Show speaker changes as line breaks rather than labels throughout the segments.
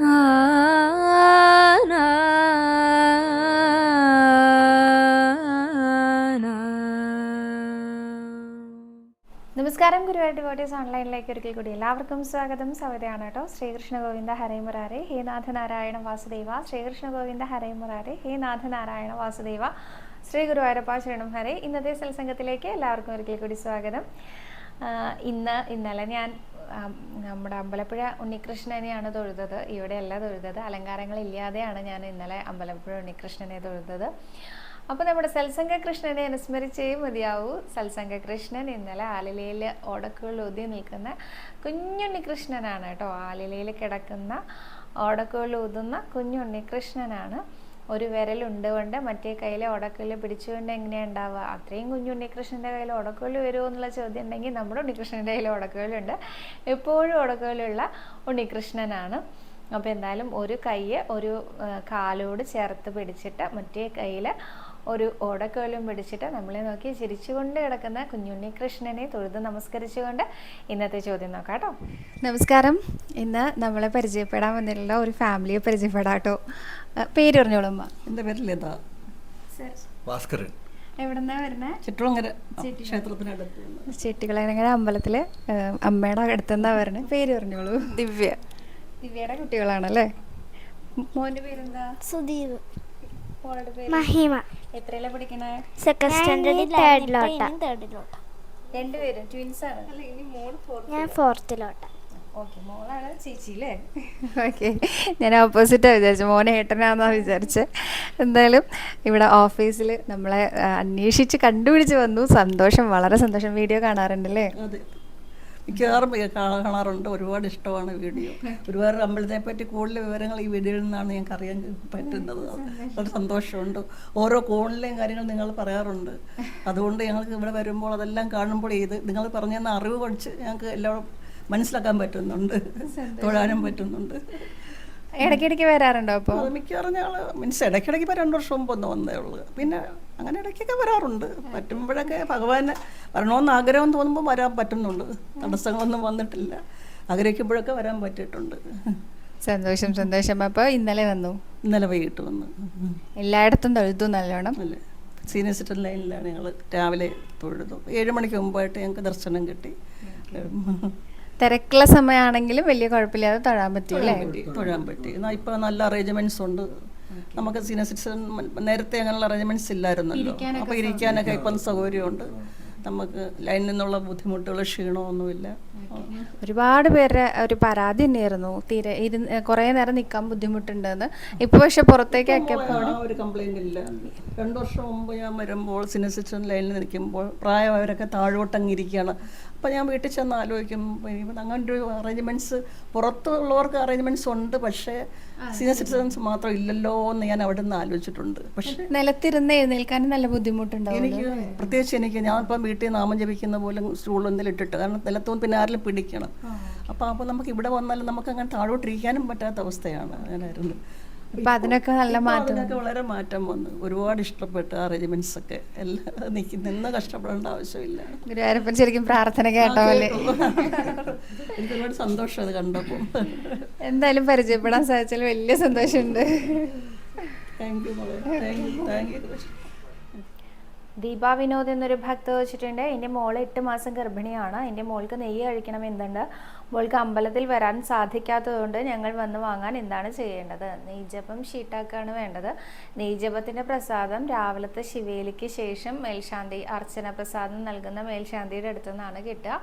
നമസ്കാരം ഗുരുവായൂർ ഡിവോട്ടീസ് ഓൺലൈനിലേക്ക് ഒരിക്കൽ കൂടി എല്ലാവർക്കും സ്വാഗതം. സവിതയാണ് കേട്ടോ. ശ്രീകൃഷ്ണ ഗോവിന്ദ ഹരേ മുരാരെ. ഹേ നാഥനാരായണ വാസുദേവ. ശ്രീകൃഷ്ണ ഗോവിന്ദ ഹരേ മുരാരെ. ഹേ നാഥനാരായണ വാസുദേവ. ശ്രീ ഗുരുവായൂരപ്പ ശരണം ഹരേ. ഇന്നത്തെ സത്സംഗത്തിലേക്ക് എല്ലാവർക്കും ഒരിക്കൽ കൂടി സ്വാഗതം. ഇന്ന് ഇന്നലെ ഞാൻ നമ്മുടെ അമ്പലപ്പുഴ ഉണ്ണികൃഷ്ണനെയാണ് തൊഴുതത്. ഇവിടെയല്ല തൊഴുതത്. അലങ്കാരങ്ങളില്ലാതെയാണ് ഞാൻ ഇന്നലെ അമ്പലപ്പുഴ ഉണ്ണികൃഷ്ണനെ തൊഴുതത്. അപ്പോൾ നമ്മുടെ സൽസംഗ കൃഷ്ണനെ അനുസ്മരിച്ചേ മതിയാവൂ. സത്സംഗ കൃഷ്ണൻ ഇന്നലെ ആലിലയിൽ ഓടക്കുകളിൽ ഒതി നിൽക്കുന്ന കുഞ്ഞുണ്ണികൃഷ്ണനാണ് കേട്ടോ. ആലിലയിൽ കിടക്കുന്ന ഓടക്കുകളിൽ ഊതുന്ന കുഞ്ഞുണ്ണി കൃഷ്ണനാണ് ഒരു വിരൽ ഉണ്ടുകൊണ്ട് മറ്റേ കയ്യിലെ ഉടക്കൽ പിടിച്ചുകൊണ്ട് എങ്ങനെയാ ഉണ്ടാവുക? അത്രയും കുഞ്ഞു ഉണ്ണികൃഷ്ണന്റെ കയ്യിൽ ഉടക്കൽ വരുമോ എന്നുള്ള ചോദ്യം ഉണ്ടെങ്കിൽ നമ്മുടെ ഉണ്ണികൃഷ്ണന്റെ കയ്യിൽ ഉടക്കലുണ്ട് എപ്പോഴും ഉടക്കലുള്ള ഉണ്ണികൃഷ്ണനാണ്. അപ്പോൾ എന്തായാലും ഒരു കൈയ്യ് ഒരു കാലോട് ചേർത്ത് പിടിച്ചിട്ട് മറ്റേ കയ്യിൽ ഒരു ഓടക്കോലും പിടിച്ചിട്ട് നമ്മളെ നോക്കി ചിരിച്ചുകൊണ്ട് കിടക്കുന്ന കുഞ്ഞുണ്ണി കൃഷ്ണനെ തൊഴുത് നമസ്കരിച്ചുകൊണ്ട് ഇന്നത്തെ ചോദ്യം നോക്കാം കേട്ടോ. നമസ്കാരം. ഇന്ന് നമ്മളെ പരിചയപ്പെടാൻ വന്നിട്ടുള്ള ഒരു ഫാമിലിയെ പരിചയപ്പെടാം കേട്ടോ. പേര് പറഞ്ഞോളമ്മ
എന്റെ പേര് ലത
ഭാസ്കരൻ.
എവിടെന്നാ വരുന്നത്
ചിറ്റുളങ്ങര ക്ഷേത്രത്തിനടുത്ത്
ചെട്ടികളങ്ങനെ അമ്പലത്തിലെ അമ്മയുടെ അടുത്തുനിന്നാ വരണേ പേര് പറഞ്ഞോളൂ ദിവ്യ. ദിവ്യയുടെ കുട്ടികളാണല്ലേ? മോന്റെ പേരെന്താ?
സുദീപ്
മോളുടെ പേര്?
മഹിമ.
എത്രയിലാ പഠിക്കണേ?
സെക്കൻഡ് സ്റ്റാൻഡേർഡിൽ തേർഡിലോട്ട തേർഡിലോട്ട
രണ്ടുപേരും ട്വിൻസ് ആണ്.
ഞാൻ ഫോർത്തിലോട്ട
ഓക്കെ മോളാണ് ചേച്ചി അല്ലേ ഓക്കെ ഞാൻ ഓപ്പോസിറ്റാണ് വിചാരിച്ചു. മോനെ ഏട്ടനാന്നാ വിചാരിച്ചത് എന്തായാലും ഇവിടെ ഓഫീസിൽ നമ്മളെ അന്വേഷിച്ച് കണ്ടുപിടിച്ച് വന്നു. സന്തോഷം വളരെ സന്തോഷം. വീഡിയോ കാണാറുണ്ടല്ലേ?
അതെ. മിക്കവാറും കാണാറുണ്ട്. ഒരുപാട് ഇഷ്ടമാണ് വീഡിയോ. ഒരുപാട് അമ്പലത്തെ പറ്റി കൂടുതൽ വിവരങ്ങൾ ഈ വീഡിയോയിൽ നിന്നാണ് ഞങ്ങൾക്ക് അറിയാൻ പറ്റുന്നത്. വളരെ സന്തോഷമുണ്ട്. ഓരോ കോണിലെയും കാര്യങ്ങൾ നിങ്ങൾ പറയാറുണ്ട്. അതുകൊണ്ട് ഞങ്ങൾക്ക് ഇവിടെ വരുമ്പോൾ അതെല്ലാം കാണുമ്പോൾ ഇത് നിങ്ങൾ പറഞ്ഞു തന്ന അറിവ് പഠിച്ച് ഞങ്ങൾക്ക് എല്ലാം മനസ്സിലാക്കാൻ പറ്റുന്നുണ്ട്. തൊഴാനും പറ്റുന്നുണ്ട്.
ഇടയ്ക്കിടയ്ക്ക് വരാറുണ്ടോ അപ്പോൾ
മിക്കവാറും ഞങ്ങൾ മീൻസ് ഇടയ്ക്കിടയ്ക്ക് ഇപ്പോൾ രണ്ട് വർഷം മുമ്പ് ഒന്ന് വന്നേ ഉള്ളൂ. പിന്നെ അങ്ങനെ ഇടയ്ക്കൊക്കെ വരാറുണ്ട്. പറ്റുമ്പോഴൊക്കെ ഭഗവാന് വരണമെന്ന് ആഗ്രഹം തോന്നുമ്പോൾ വരാൻ പറ്റുന്നുണ്ട്. തടസ്സങ്ങളൊന്നും വന്നിട്ടില്ല. ആഗ്രഹിക്കുമ്പോഴൊക്കെ വരാൻ പറ്റിയിട്ടുണ്ട്.
സന്തോഷം സന്തോഷം. അപ്പോൾ ഇന്നലെ വന്നു.
ഇന്നലെ വൈകിട്ട് വന്നു.
എല്ലായിടത്തും തൊഴുതു നല്ലോണം.
അല്ലേ? സീനിയർ സിറ്റിസൺ ലൈനിലാണ് ഞങ്ങൾ രാവിലെ തൊഴുതു. ഏഴ് മണിക്ക് മുമ്പായിട്ട് ഞങ്ങൾക്ക് ദർശനം കിട്ടി.
തിരക്കുള്ള സമയമാണെങ്കിലും വലിയ കുഴപ്പമില്ലാതെ തൊഴാൻ പറ്റും അല്ലേ?
തൊഴാൻ പറ്റി. എന്നാൽ നല്ല അറേഞ്ച്മെന്റ്സ് ഉണ്ട്. നമുക്ക് സീനിയർ സിറ്റിസൺ നേരത്തെ അങ്ങനെയുള്ള അറേഞ്ച്മെന്റ്സ് ഇല്ലായിരുന്നല്ലോ. അപ്പൊ ഇരിക്കാനൊക്കെ ഇപ്പം സൗകര്യമുണ്ട്. നമുക്ക് ലൈനിൽ നിന്നുള്ള ബുദ്ധിമുട്ടുകൾ ക്ഷീണമൊന്നുമില്ല.
ഒരുപാട് പേരുടെ ഒരു പരാതി തന്നെയായിരുന്നു. തീരെ ഇരുന്ന് കുറേ നേരം നിൽക്കാൻ ബുദ്ധിമുട്ടുണ്ടെന്ന്. ഇപ്പൊ പക്ഷെ പുറത്തേക്കൊക്കെ
ഒരു കംപ്ലൈന്റ് ഇല്ല. രണ്ട് വർഷം മുമ്പ് ഞാൻ വരുമ്പോൾ സീനിയർ സിറ്റിസൺ ലൈനിൽ നിൽക്കുമ്പോൾ പ്രായമായവരൊക്കെ താഴോട്ടങ്ങ് അപ്പം ഞാൻ വീട്ടിൽ ചെന്ന് ആലോചിക്കും അങ്ങനെ ഒരു അറേഞ്ച്മെന്റ്സ് പുറത്തുള്ളവർക്ക് അറേഞ്ച്മെന്റ്സ് ഉണ്ട് പക്ഷേ സീനിയർ സിറ്റിസൺസ് മാത്രം ഇല്ലല്ലോ എന്ന് ഞാൻ അവിടെ നിന്ന് ആലോചിച്ചിട്ടുണ്ട്. പക്ഷേ
നിലത്തിരുന്ന് എഴുന്നേൽക്കാൻ നല്ല ബുദ്ധിമുട്ടുണ്ടാവും
എനിക്ക് പ്രത്യേകിച്ച് എനിക്ക് ഞാൻ ഇപ്പം വീട്ടിൽ നാമം ജപിക്കുന്ന പോലെ സ്റ്റൂളിൽ എന്തെങ്കിലും ഇട്ടിട്ട് കാരണം നിലത്തും പിന്നെ ആരെങ്കിലും പിടിക്കണം. അപ്പോൾ അപ്പോൾ നമുക്ക് ഇവിടെ വന്നാലും നമുക്ക് അങ്ങനെ താഴോട്ടിരിക്കാനും പറ്റാത്ത അവസ്ഥയാണ്. അങ്ങനെയായിരുന്നു.
അപ്പൊ അതിനൊക്കെ നല്ല മാറ്റം.
വളരെ മാറ്റം വന്നു. ഒരുപാട് ഇഷ്ടപ്പെട്ട അറേഞ്ച്മെന്റ്സ് ഒക്കെ. എല്ലാം നിന്ന് കഷ്ടപ്പെടേണ്ട ആവശ്യമില്ല.
ഗുരുവായൂരപ്പൻ ശരിക്കും പ്രാർത്ഥന കേട്ടോ അല്ലേ
എനിക്ക് ഒരുപാട് സന്തോഷം അത് കണ്ടപ്പോൾ
എന്തായാലും പരിചയപ്പെടാൻ സാധിച്ചാൽ വലിയ സന്തോഷമുണ്ട്.
Thank you thank you thank you
Deepa Vinod എന്നൊരു ഭക്ത വെച്ചിട്ടുണ്ട്. എന്റെ മോൾ എട്ട് മാസം ഗർഭിണിയാണ്. എന്റെ മോൾക്ക് നെയ്യ് കഴിക്കണം എന്തുണ്ട്? മോൾക്ക് അമ്പലത്തിൽ വരാൻ സാധിക്കാത്തതുകൊണ്ട് ഞങ്ങൾ വന്ന് വാങ്ങാൻ എന്താണ് ചെയ്യേണ്ടത്? നെയ്ജപ്പം ഷീട്ടാക്കാണ് വേണ്ടത്. നെയ്ജപത്തിന്റെ പ്രസാദം രാവിലത്തെ ശിവേലിക്ക് ശേഷം മേൽശാന്തി അർച്ചന പ്രസാദം നൽകുന്ന മേൽശാന്തിയുടെ അടുത്തു നിന്നാണ് കിട്ടുക.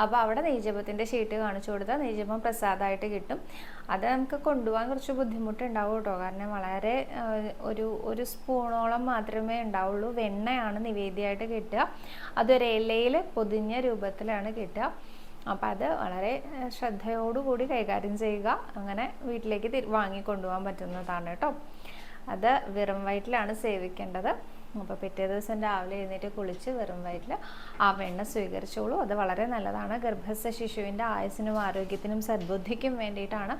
അപ്പോൾ അവിടെ നെയ്ജപത്തിന്റെ ഷീറ്റ് കാണിച്ചു കൊടുത്താൽ നെയ്ജപം പ്രസാദമായിട്ട് കിട്ടും. അത് നമുക്ക് കൊണ്ടുപോകാൻ കുറച്ച് ബുദ്ധിമുട്ടുണ്ടാവും കേട്ടോ. കാരണം വളരെ ഒരു ഒരു സ്പൂണോളം മാത്രമേ ഉണ്ടാവുള്ളൂ. വെണ്ണയാണ് നിവേദ്യമായിട്ട് കിട്ടുക. അതൊരു ഇലയിൽ പൊതിഞ്ഞ രൂപത്തിലാണ് കിട്ടുക. അപ്പം അത് വളരെ ശ്രദ്ധയോടുകൂടി കൈകാര്യം ചെയ്യുക. അങ്ങനെ വീട്ടിലേക്ക് വാങ്ങിക്കൊണ്ടുപോകാൻ പറ്റുന്നതാണ് കേട്ടോ. അത് വെറും വയറ്റിലാണ് സേവിക്കേണ്ടത്. അപ്പോൾ പിറ്റേ ദിവസം രാവിലെ എഴുന്നേറ്റ് കുളിച്ച് വെറും വയറ്റിൽ ആ വെണ്ണ സ്വീകരിച്ചോളൂ. അത് വളരെ നല്ലതാണ്. ഗർഭസ്ഥ ശിശുവിന്റെ ആയുസിനും ആരോഗ്യത്തിനും സദ്ബുദ്ധിക്കും വേണ്ടിയിട്ടാണ്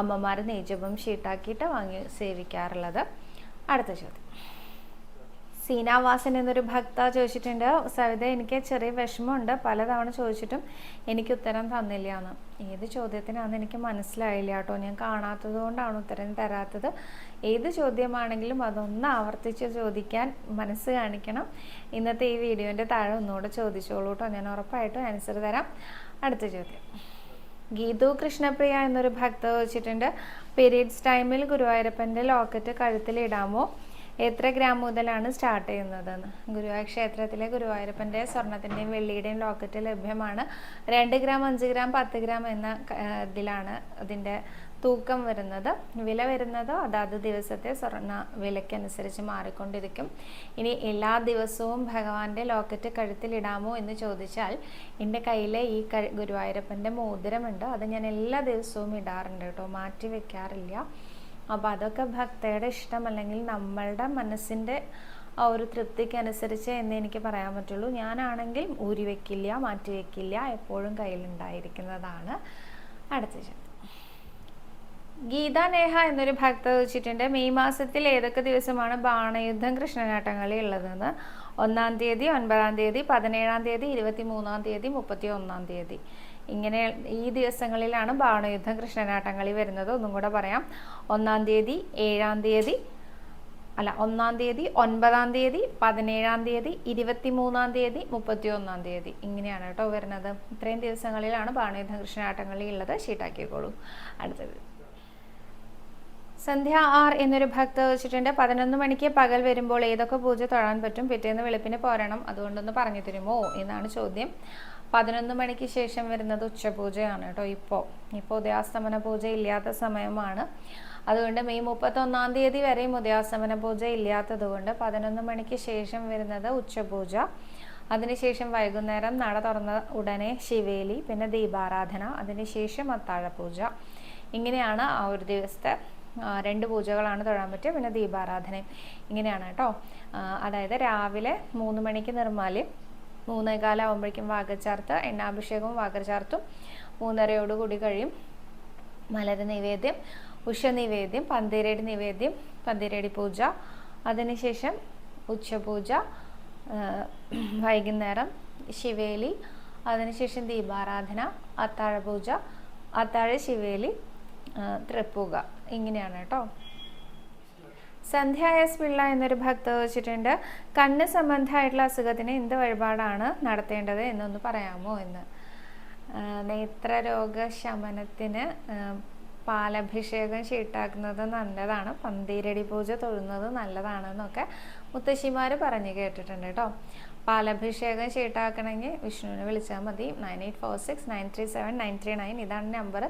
അമ്മമാർ നെയ്ജപം ഷീട്ടാക്കിയിട്ട് വാങ്ങി സേവിക്കാറുള്ളത്. അടുത്ത ചോദ്യം. സീനാവാസൻ എന്നൊരു ഭക്ത ചോദിച്ചിട്ടുണ്ട്. സവിത എനിക്ക് ചെറിയ വിഷമമുണ്ട്. പലതവണ ചോദിച്ചിട്ടും എനിക്ക് ഉത്തരം തന്നില്ല എന്ന്. ഏത് ചോദ്യത്തിനാണെന്ന് എനിക്ക് മനസ്സിലായില്ല കേട്ടോ. ഞാൻ കാണാത്തത് കൊണ്ടാണ് ഉത്തരം തരാത്തത്. ഏത് ചോദ്യമാണെങ്കിലും അതൊന്ന് ആവർത്തിച്ച് ചോദിക്കാൻ മനസ്സ് കാണിക്കണം. ഇന്നത്തെ ഈ വീഡിയോന്റെ താഴെ ഒന്നുകൂടെ ചോദിച്ചോളൂ കേട്ടോ. ഞാൻ ഉറപ്പായിട്ടും ആൻസർ തരാം. അടുത്ത ചോദ്യം. ഗീതു കൃഷ്ണപ്രിയ എന്നൊരു ഭക്ത ചോദിച്ചിട്ടുണ്ട്. പീരീഡ്സ് ടൈമിൽ ഗുരുവായൂരപ്പന്റെ ലോക്കറ്റ് കഴുത്തിലിടാമോ? എത്ര ഗ്രാം മുതലാണ് സ്റ്റാർട്ട് ചെയ്യുന്നതെന്ന്? ഗുരുവായൂർ ക്ഷേത്രത്തിലെ ഗുരുവായൂരപ്പന്റെ സ്വർണത്തിന്റെയും വെള്ളിയുടെയും ലോക്കറ്റ് ലഭ്യമാണ്. രണ്ട് ഗ്രാം അഞ്ച് ഗ്രാം പത്ത് ഗ്രാം എന്ന ഇതിലാണ് അതിന്റെ തൂക്കം വരുന്നത്. വില വരുന്നത് അതാത് ദിവസത്തെ സ്വർണ വിലയ്ക്കനുസരിച്ച് മാറിക്കൊണ്ടിരിക്കും. ഇനി എല്ലാ ദിവസവും ഭഗവാന്റെ ലോക്കറ്റ് കഴുത്തിലിടാമോ എന്ന് ചോദിച്ചാൽ എന്റെ കയ്യിലെ ഈ ഗുരുവായൂരപ്പന്റെ മോതിരമുണ്ട്. അത് ഞാൻ എല്ലാ ദിവസവും ഇടാറുണ്ട് കേട്ടോ. മാറ്റി വെക്കാറില്ല. അപ്പോൾ അതൊക്കെ ഭക്തയുടെ ഇഷ്ടം അല്ലെങ്കിൽ നമ്മളുടെ മനസ്സിന്റെ ആ ഒരു തൃപ്തിക്ക് അനുസരിച്ച് എന്ന് എനിക്ക് പറയാൻ പറ്റുള്ളൂ. ഞാനാണെങ്കിൽ ഊരി വെക്കില്ല മാറ്റി വെക്കില്ല എപ്പോഴും കയ്യിലുണ്ടായിരിക്കുന്നതാണ്. അടുത്ത ചോദ്യം ഗീത നേഹ എന്നൊരു ഭക്ത ചോദിച്ചിട്ടുണ്ട് മെയ് മാസത്തിൽ ഏതൊക്കെ ദിവസമാണ് ബാണയുദ്ധം കൃഷ്ണനാട്ടങ്ങളി ഉള്ളതെന്ന്? ഒന്നാം തീയതി ഒൻപതാം തീയതി പതിനേഴാം തീയതി ഇരുപത്തി മൂന്നാം തീയതി മുപ്പത്തി ഒന്നാം തീയതി. ഇങ്ങനെ ഈ ദിവസങ്ങളിലാണ് ബാണയുദ്ധം കൃഷ്ണനാട്ടങ്ങളി വരുന്നത്. ഒന്നും കൂടെ പറയാം. ഒന്നാം തീയതി ഏഴാം തീയതി അല്ല ഒന്നാം തീയതി ഒൻപതാം തീയതി പതിനേഴാം തീയതി ഇരുപത്തി മൂന്നാം തീയതി മുപ്പത്തി ഒന്നാം തീയതി. ഇങ്ങനെയാണ് കേട്ടോ വരുന്നത്. ഇത്രയും ദിവസങ്ങളിലാണ് ബാണയുദ്ധം കൃഷ്ണനാട്ടങ്ങളി ഉള്ളത്. ഷീട്ടാക്കിക്കോളൂ അടുത്തത്. സന്ധ്യ ആർ എന്നൊരു ഭക്ത വെച്ചിട്ടുണ്ട് പതിനൊന്ന് മണിക്ക് പകൽ വരുമ്പോൾ ഏതൊക്കെ പൂജ തൊഴാൻ പറ്റും? പിറ്റേന്ന് വെളുപ്പിന് പോരണം. അതുകൊണ്ടൊന്ന് പറഞ്ഞു തരുമോ? എന്നാണ് ചോദ്യം. പതിനൊന്ന് മണിക്ക് ശേഷം വരുന്നത് ഉച്ചപൂജയാണ് കേട്ടോ ഇപ്പോൾ ഇപ്പോൾ ഉദയാസ്തമന പൂജ ഇല്ലാത്ത സമയമാണ്. അതുകൊണ്ട് മെയ് മുപ്പത്തൊന്നാം തീയതി വരെയും ഉദയാസ്തമന പൂജ ഇല്ലാത്തതുകൊണ്ട് പതിനൊന്ന് മണിക്ക് ശേഷം വരുന്നത് ഉച്ചപൂജ. അതിനുശേഷം വൈകുന്നേരം നട തുറന്ന ഉടനെ ശിവേലി പിന്നെ ദീപാരാധന അതിനുശേഷം അത്താഴപൂജ. ഇങ്ങനെയാണ് ആ ഒരു ദിവസത്തെ രണ്ട് പൂജകളാണ് തൊഴാൻ പറ്റുക പിന്നെ ദീപാരാധനയും. ഇങ്ങനെയാണ് കേട്ടോ. അതായത് രാവിലെ മൂന്ന് മണിക്ക് നിർമ്മാല്യം മൂന്നേകാലം വാഗചാർത്ത് എണ്ണാഭിഷേകവും വാഗചാർത്തും മൂന്നരയോടുകൂടി കഴിയും. മലര് നിവേദ്യം ഉഷ നിവേദ്യം പന്തീരടി നിവേദ്യം പന്തീരടി പൂജ. അതിനുശേഷം ഉച്ചപൂജ വൈകുന്നേരം ശിവേലി. അതിനുശേഷം ദീപാരാധന അത്താഴ പൂജ അത്താഴ ശിവേലി തൃപ്പുക ഇങ്ങനെയാണ് കേട്ടോ. സന്ധ്യ എസ് പിള്ള എന്നൊരു ഭക്ത വെച്ചിട്ടുണ്ട്. കണ്ണ് സംബന്ധമായിട്ടുള്ള അസുഖത്തിന് എന്ത് വഴിപാടാണ് നടത്തേണ്ടത് എന്നൊന്ന് പറയാമോ എന്ന്? നേത്രരോഗ ശമനത്തിന് പാലഭിഷേകം ഷീട്ടാക്കുന്നത് നല്ലതാണ്. പന്തീരടി പൂജ തൊഴുന്നത് നല്ലതാണെന്നൊക്കെ മുത്തശ്ശിമാർ പറഞ്ഞു കേട്ടിട്ടുണ്ട് കേട്ടോ പാലഭിഷേകം ഷീട്ടാക്കണമെങ്കിൽ വിഷ്ണുവിനെ വിളിച്ചാൽ മതി. Nine eight four six nine three seven nine three nine ഇതാണ് നമ്പർ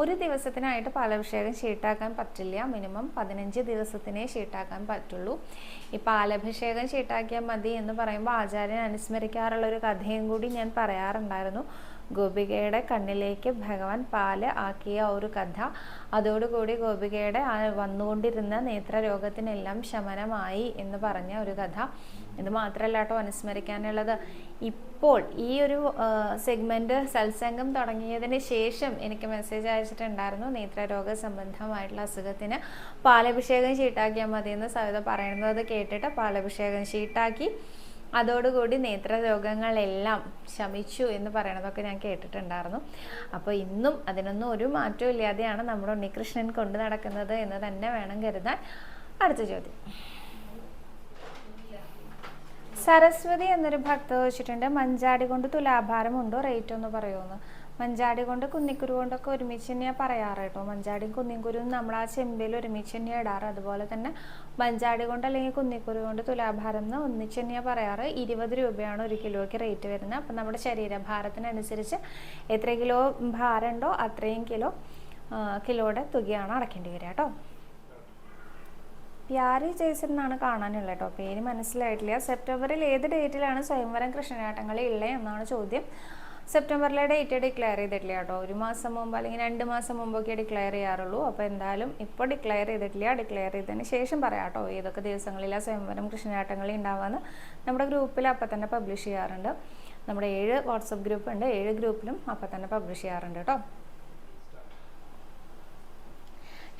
ഒരു ദിവസത്തിനായിട്ട് പാലഭിഷേകം ഷീട്ടാക്കാൻ പറ്റില്ല. മിനിമം പതിനഞ്ച് ദിവസത്തിനേ ഷീട്ടാക്കാൻ പറ്റുള്ളൂ. ഈ പാലഭിഷേകം ഷീട്ടാക്കിയാൽ മതി എന്ന് പറയുമ്പോൾ ആചാര്യൻ അനുസ്മരിക്കാറുള്ള ഒരു കഥയും കൂടി ഞാൻ പറയാറുണ്ടായിരുന്നു. ഗോപികയുടെ കണ്ണിലേക്ക് ഭഗവാൻ പാൽ ആക്കിയ ഒരു കഥ. അതോടുകൂടി ഗോപികയുടെ വന്നുകൊണ്ടിരുന്ന നേത്രരോഗത്തിനെല്ലാം ശമനമായി എന്ന് പറഞ്ഞ ഒരു കഥ. ഇത് മാത്രമല്ല കേട്ടോ അനുസ്മരിക്കാനുള്ളത്. ഇപ്പോൾ ഈ ഒരു സെഗ്മെന്റ് സത്സംഗം തുടങ്ങിയതിന് ശേഷം എനിക്ക് മെസ്സേജ് അയച്ചിട്ടുണ്ടായിരുന്നു നേത്രരോഗ സംബന്ധമായിട്ടുള്ള അസുഖത്തിന് പാലഭിഷേകം ഷീട്ടാക്കിയാൽ മതി എന്ന് സവിത പറയുന്നത് കേട്ടിട്ട് പാലഭിഷേകം ഷീട്ടാക്കി. അതോടുകൂടി നേത്രരോഗങ്ങളെല്ലാം ശമിച്ചു എന്ന് പറയണതൊക്കെ ഞാൻ കേട്ടിട്ടുണ്ടായിരുന്നു. അപ്പോൾ ഇന്നും അതിനൊന്നും ഒരു മാറ്റവും ഇല്ലാതെയാണ് നമ്മുടെ ഉണ്ണികൃഷ്ണൻ കൊണ്ടു നടക്കുന്നത് എന്ന് തന്നെ വേണം കരുതാൻ. അടുത്ത ചോദ്യം. സരസ്വതി എന്നൊരു ഭക്ത വെച്ചിട്ടുണ്ട് മഞ്ചാടി കൊണ്ട് തുലാഭാരമുണ്ടോ റേറ്റ് ഒന്ന് പറയുമെന്ന് മഞ്ചാടി കൊണ്ട് കുന്നിക്കുരു കൊണ്ടൊക്കെ ഒരുമിച്ച് തന്നെയാണ് പറയാറ് കേട്ടോ. മഞ്ചാടിയും കുന്നിക്കുരുവും നമ്മൾ ആ ചെമ്പിൽ ഒരുമിച്ച് തന്നെയാണ് ഇടാറ്. അതുപോലെ തന്നെ മഞ്ചാടി കൊണ്ട് അല്ലെങ്കിൽ കുന്നിക്കുരു കൊണ്ട് തുലാഭാരം എന്ന് ഒന്നിച്ച് തന്നെയാണ് പറയാറ്. ഇരുപത് രൂപയാണ് ഒരു കിലോയ്ക്ക് റേറ്റ് വരുന്നത്. അപ്പം നമ്മുടെ ശരീരഭാരത്തിനനുസരിച്ച് എത്ര കിലോ ഭാരമുണ്ടോ അത്രയും കിലോ കിലോയുടെ തുകയാണ് അടക്കേണ്ടി വരിക കേട്ടോ. പ്യാരി ജയ്സൺ എന്നാണ് കേട്ടോ. പേര് മനസ്സിലായിട്ടില്ല. സെപ്റ്റംബറിൽ ഏത് ഡേറ്റിലാണ് സ്വയംവരം കൃഷ്ണനാട്ടങ്ങൾ ഉള്ളത് എന്നാണ് ചോദ്യം. സെപ്റ്റംബറിലെ ഡേറ്റ് ഡിക്ലെയർ ചെയ്തിട്ടില്ല കേട്ടോ. ഒരു മാസം മുമ്പ് അല്ലെങ്കിൽ രണ്ട് മാസം മുമ്പൊക്കെ ഡിക്ലെയർ ചെയ്യാറുള്ളൂ. അപ്പോൾ എന്തായാലും ഇപ്പോൾ ഡിക്ലെയർ ചെയ്തിട്ടില്ല. ഡിക്ലെയർ ചെയ്തതിന് ശേഷം പറയാം കേട്ടോ. ഏതൊക്കെ ദിവസങ്ങളിലാണ് സ്വയംവരം കൃഷ്ണനാട്ടങ്ങൾ ഉണ്ടാവാന്ന് നമ്മുടെ ഗ്രൂപ്പിൽ അപ്പം തന്നെ പബ്ലിഷ് ചെയ്യാറുണ്ട്. നമ്മുടെ ഏഴ് വാട്സപ്പ് ഗ്രൂപ്പ് ഉണ്ട്. ഏഴ് ഗ്രൂപ്പിലും അപ്പം തന്നെ പബ്ലിഷ് ചെയ്യാറുണ്ട് കേട്ടോ.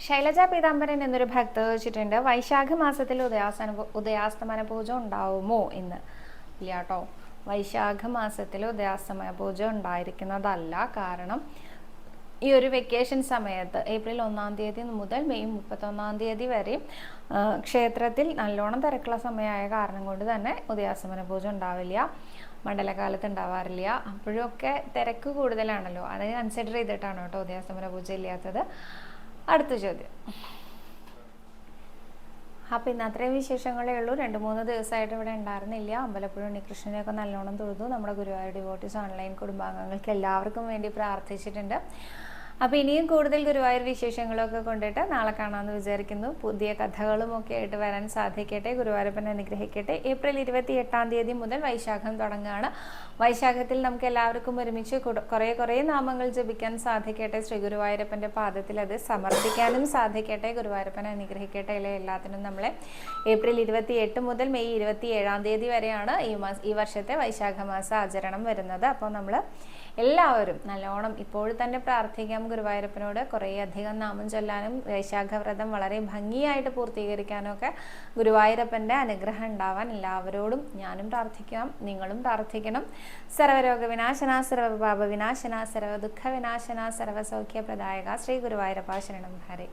ശൈലജ പീതാംബരൻ എന്നൊരു ഭക്ത വെച്ചിട്ടുണ്ട് വൈശാഖ മാസത്തിൽ ഉദയാസന ഉദയാസ്തമന പൂജ ഉണ്ടാവുമോ എന്ന്? ഇല്ല കേട്ടോ. വൈശാഖ മാസത്തിൽ ഉദയാസ്തമന പൂജ ഉണ്ടായിരിക്കുന്നതല്ല. കാരണം ഈ ഒരു വെക്കേഷൻ സമയത്ത് ഏപ്രിൽ ഒന്നാം തീയതി മുതൽ മെയ് മുപ്പത്തൊന്നാം തീയതി വരെ ക്ഷേത്രത്തിൽ നല്ലോണം തിരക്കുള്ള സമയമായ കാരണം കൊണ്ട് തന്നെ ഉദയാസ്തമന പൂജ ഉണ്ടാവില്ല. മണ്ഡലകാലത്ത് ഉണ്ടാവാറില്ല. ഒക്കെ തിരക്ക് കൂടുതലാണല്ലോ. അത് കൺസിഡർ ചെയ്തിട്ടാണ് കേട്ടോ ഉദയാസ്തമന പൂജ ഇല്ലാത്തത്. അടുത്ത ചോദ്യം. അപ്പൊ ഇന്ന് അത്രയും വിശേഷങ്ങളേ ഉള്ളൂ. രണ്ട് മൂന്ന് ദിവസമായിട്ട് ഇവിടെ ഉണ്ടായിരുന്നില്ല. അമ്പലപ്പുഴ ഉണ്ണികൃഷ്ണനെയൊക്കെ നല്ലോണം തൊഴുതു. നമ്മുടെ ഗുരുവായൂർ ഡിവോട്ടീസ് ഓൺലൈൻ കുടുംബാംഗങ്ങൾക്ക് എല്ലാവർക്കും വേണ്ടി പ്രാർത്ഥിച്ചിട്ടുണ്ട്. അപ്പോൾ ഇനിയും കൂടുതൽ ഗുരുവായൂർ വിശേഷങ്ങളൊക്കെ കൊണ്ടിട്ട് നാളെ കാണാമെന്ന് വിചാരിക്കുന്നു. പുതിയ കഥകളും ഒക്കെ ആയിട്ട് വരാൻ സാധിക്കട്ടെ. ഗുരുവായൂരപ്പൻ അനുഗ്രഹിക്കട്ടെ. ഏപ്രിൽ ഇരുപത്തി എട്ടാം തീയതി മുതൽ വൈശാഖം തുടങ്ങുകയാണ്. വൈശാഖത്തിൽ നമുക്ക് എല്ലാവർക്കും ഒരുമിച്ച് കുറേ കുറേ നാമങ്ങൾ ജപിക്കാൻ സാധിക്കട്ടെ. ശ്രീ ഗുരുവായൂരപ്പന്റെ പാദത്തിൽ അത് സമർപ്പിക്കാനും സാധിക്കട്ടെ. ഗുരുവായൂരപ്പൻ അനുഗ്രഹിക്കട്ടെ അല്ലെ എല്ലാത്തിനും നമ്മളെ. ഏപ്രിൽ ഇരുപത്തി എട്ട് മുതൽ മെയ് ഇരുപത്തി ഏഴാം തീയതി വരെയാണ് ഈ മാസം ഈ വർഷത്തെ വൈശാഖ മാസ ആചരണം വരുന്നത്. അപ്പോൾ നമ്മൾ എല്ലാവരും നല്ലോണം ഇപ്പോൾ തന്നെ പ്രാർത്ഥിക്കാം. ഗുരുവായൂരപ്പനോട് കുറേ അധികം നാമം ചൊല്ലാനും വൈശാഖ വ്രതം വളരെ ഭംഗിയായിട്ട് പൂർത്തീകരിക്കാനും ഒക്കെ ഗുരുവായൂരപ്പന്റെ അനുഗ്രഹം ഉണ്ടാവാൻ എല്ലാവരോടും ഞാനും പ്രാർത്ഥിക്കാം നിങ്ങളും പ്രാർത്ഥിക്കണം. സർവരോഗ വിനാശന സർവപാപ വിനാശന സർവ ദുഃഖ വിനാശന സർവസൗഖ്യ പ്രദായക ശ്രീ ഗുരുവായൂരപ്പ ശരണം. ഹരേ.